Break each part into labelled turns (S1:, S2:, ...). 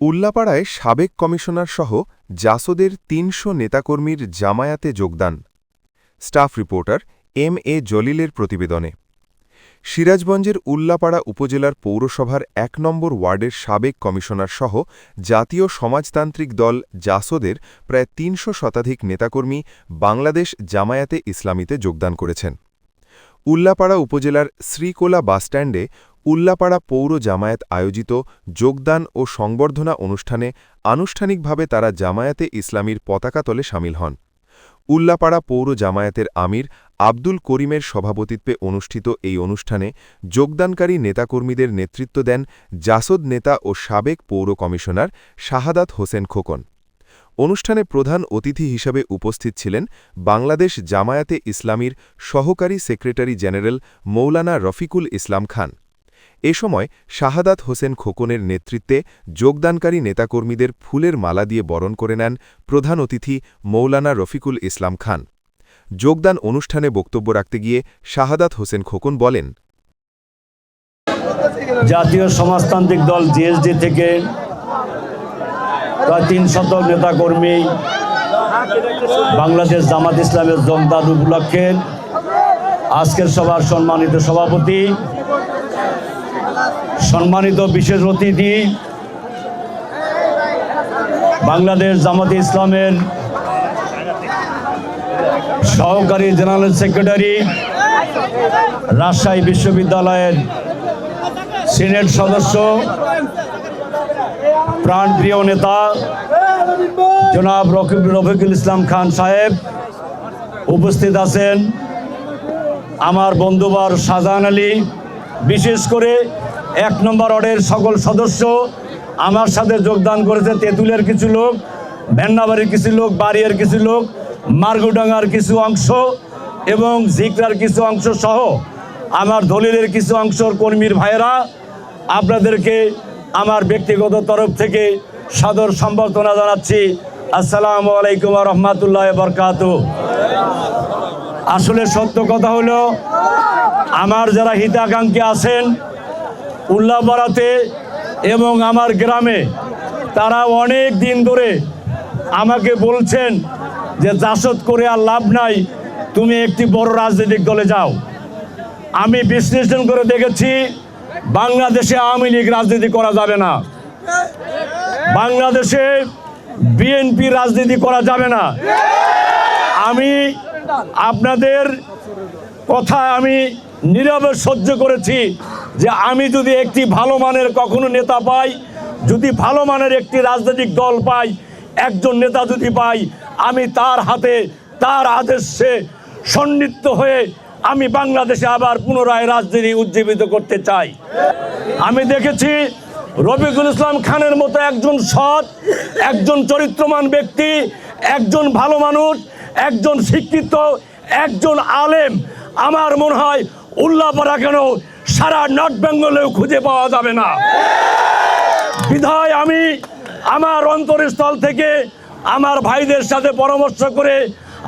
S1: উল্লাপাড়ায় সাবেক কমিশনার সহ জাসদের তিনশো নেতাকর্মীর জামায়াতে যোগদান। স্টাফ রিপোর্টার এম এ জলিলের প্রতিবেদনে। সিরাজগঞ্জের উল্লাপাড়া উপজেলার পৌরসভার এক নম্বর ওয়ার্ডের সাবেক কমিশনার সহ জাতীয় সমাজতান্ত্রিক দল জাসদের প্রায় তিনশো শতাধিক নেতাকর্মী বাংলাদেশ জামায়াতে ইসলামীতে যোগদান করেছেন। উল্লাপাড়া উপজেলার শ্রীকোলা বাসস্ট্যান্ডে উল্লাপাড়া পৌর জামায়াত আয়োজিত যোগদান ও সংবর্ধনা অনুষ্ঠানে আনুষ্ঠানিকভাবে তারা জামায়াতে ইসলামীর পতাকাতলে সামিল হন। উল্লাপাড়া পৌর জামায়াতের আমির আব্দুল করিমের সভাপতিত্বে অনুষ্ঠিত এই অনুষ্ঠানে যোগদানকারী নেতাকর্মীদের নেতৃত্ব দেন জাসদ নেতা ও সাবেক পৌর কমিশনার শাহাদাত হোসেন খোকন। অনুষ্ঠানে প্রধান অতিথি হিসাবে উপস্থিত ছিলেন বাংলাদেশ জামায়াতে ইসলামীর সহকারী সেক্রেটারি জেনারেল মৌলানা রফিকুল ইসলাম খান। এ সময় শাহাদাত হোসেন খোকনের নেতৃত্বে যোগদানকারী নেতাকর্মীদের ফুলের মালা দিয়ে বরণ করে নেন প্রধান অতিথি মৌলানা রফিকুল ইসলাম খান। যোগদান অনুষ্ঠানে বক্তব্য রাখতে গিয়ে শাহাদাত হোসেন খোকন বলেন,
S2: জাতীয় সমাজতান্ত্রিক দল জিএসডি থেকে প্রায় তিন শত নেতাকর্মী বাংলাদেশ জামাত ইসলামের যোগদান উপলক্ষে আজকের সভার সম্মানিত সভাপতি সম্মানিত বিশেষ অতিথি, বাংলাদেশ জামাতে ইসলামের সহকারী জেনারেল সেক্রেটারি, রাজশাহী বিশ্ববিদ্যালয়ের সিনেট সদস্য, প্রাণপ্রিয় নেতা, জনাব রফিকুল ইসলাম খান সাহেব উপস্থিত আছেন। আমার বন্ধুবার শাহজাহান আলী, বিশেষ করে এক নম্বর ওয়ার্ডের সকল সদস্য আমার সাথে যোগদান করেছে। তেঁতুলের কিছু লোক, ভেন্নাবাড়ির কিছু লোক, বাড়িয়ার কিছু লোক, মার্গুডাঙ্গার কিছু অংশ এবং জিকরার কিছু অংশ সহ আমার দলিলের কিছু অংশর কর্মীর ভাইয়েরা, আপনাদেরকে আমার ব্যক্তিগত তরফ থেকে সাদর সম্বর্ধনা জানাচ্ছি। আসসালামু আলাইকুম রহমতুল্লাহ বরকাত আসলে সত্য কথা হলো, আমার যারা হিতাকাঙ্ক্ষী আছেন উল্লাপাড়াতে এবং আমার গ্রামে তারা অনেক দিন ধরে আমাকে বলছেন যে, জাসদ করে আর লাভ নাই, তুমি একটি বড় রাজনৈতিক দলে যাও। আমি বিশ্লেষণ করে দেখেছি, বাংলাদেশে আওয়ামী লীগ রাজনীতি করা যাবে না। বাংলাদেশে বিএনপি রাজনীতি করা যাবে না। আমি আপনাদের কথা আমি নীরবে সহ্য করেছি। যে আমি যদি একটি ভালো মানের কখনো নেতা পাই, যদি ভালো মানের একটি রাজনৈতিক দল পাই, একজন নেতা যদি পাই, আমি তার হাতে, তার আদেশে সন্নিগ্ধ হয়ে আমি বাংলাদেশে আবার পুনরায় রাজনীতি উজ্জীবিত করতে চাই। আমি দেখেছি রফিকুল ইসলাম খানের মতো একজন সৎ, একজন চরিত্রমান ব্যক্তি, একজন ভালো মানুষ, একজন শিক্ষিত, একজন আলেম। আমার মনে হয় উল্লাপাড়া কেন সারা নর্থ বেঙ্গলেও খুঁজে পাওয়া যাবে না। বিধায় আমি আমার অন্তরস্থল থেকে আমার ভাইদের সাথে পরামর্শ করে,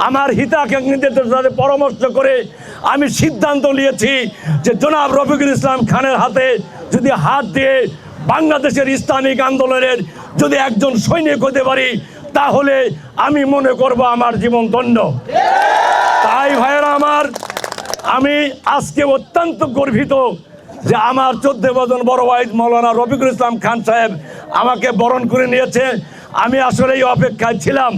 S2: আমার হিতাকাঙ্ক্ষীদের সাথে পরামর্শ করে আমি সিদ্ধান্ত নিয়েছি যে জনাব রফিকুল ইসলাম খানের হাতে যদি হাত দিয়ে বাংলাদেশের ইসলামিক আন্দোলনের যদি একজন সৈনিক হতে পারি, তাহলে আমি মনে করব আমার জীবন দণ্ড তাই ভাইয়েরা আমার আমি আজকে অত্যন্ত গর্বিত যে আমার চোদ্দ বজন বড় ভাই মৌলানা রফিকুল ইসলাম খান সাহেব আমাকে বরণ করে নিয়েছে। আমি আসলে এই অপেক্ষায় ছিলাম।